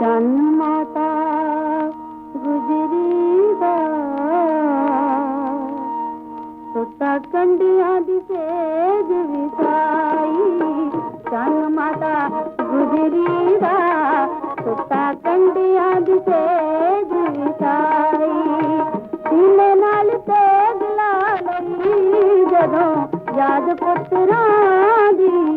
ਚੰਨ ਮਾਤਾ ਗੁਜਰੀ ਦਾ ਸੁੱਤਾ ਕੰਡੀਆਂ ਦੀ ਸੇਜ ਵਿਸਾਈ ਚੰਨ ਮਾਤਾ ਗੁਜਰੀ ਦਾ ਸੁੱਤਾ ਕੰਡੀਆਂ ਦੀ ਸੇਜ ਵਿਸਾਈ ਸੀਨੇ ਨਾਲ ਤੇਗ ਲਾ ਲਈ ਜਦੋਂ ਯਾਦ ਪੁੱਤਰਾਂ ਦੀ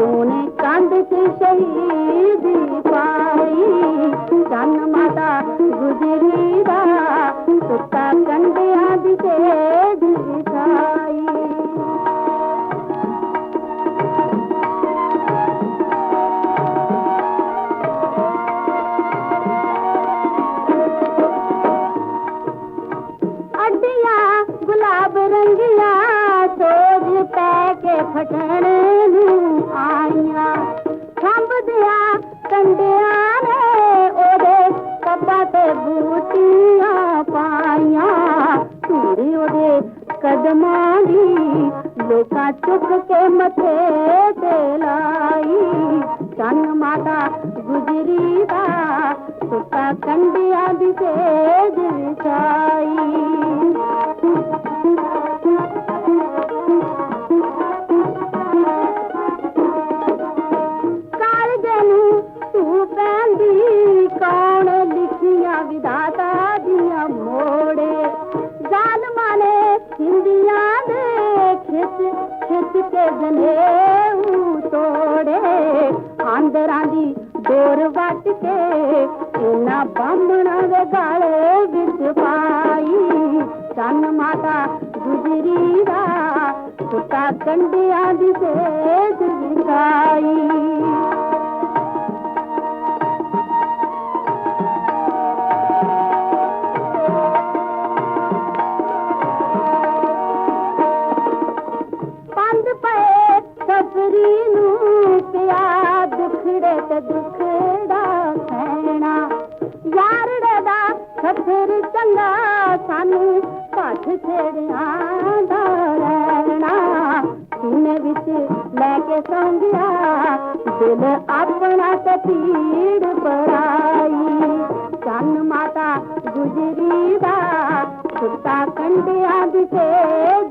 तूने कंध की शहीद पाई। चन माता गुजरी बा सुता आदि के अड्डिया गुलाब रंगिया सोज पैके के कदमाली लोका चुप के मथे देलाई। सन माता गुजरी दा सुखा कंडिया दिखे ਖਿੱਚ ਤੋੜੇ, ਆਂਦਰਾਂ ਦੀ ਡੋਰ ਵੱਟ ਕੇ, ਇਹਨਾਂ ਬਾਹਮਣਾਂ ਦੇ ਗਾਲੇ ਵਿੱਚ ਪਾਈ। ਚੰਨ ਮਾਤਾ ਗੁਜਰੀ ਦਾ, ਸੁੱਤਾ ਕੰਡਿਆਂ ਦੀ ਸੇਜ ਵਿਛਾਈ। गुजरी नू दुखड़े ते दुखड़ा सैना। यारड़े दा सफ़र चंगा सानू पाठ छेड़ियाँ दा रहना सौंदिया, दिल अपना ते पराई। चन माता गुजरी दा सुता कंडिया दी तेज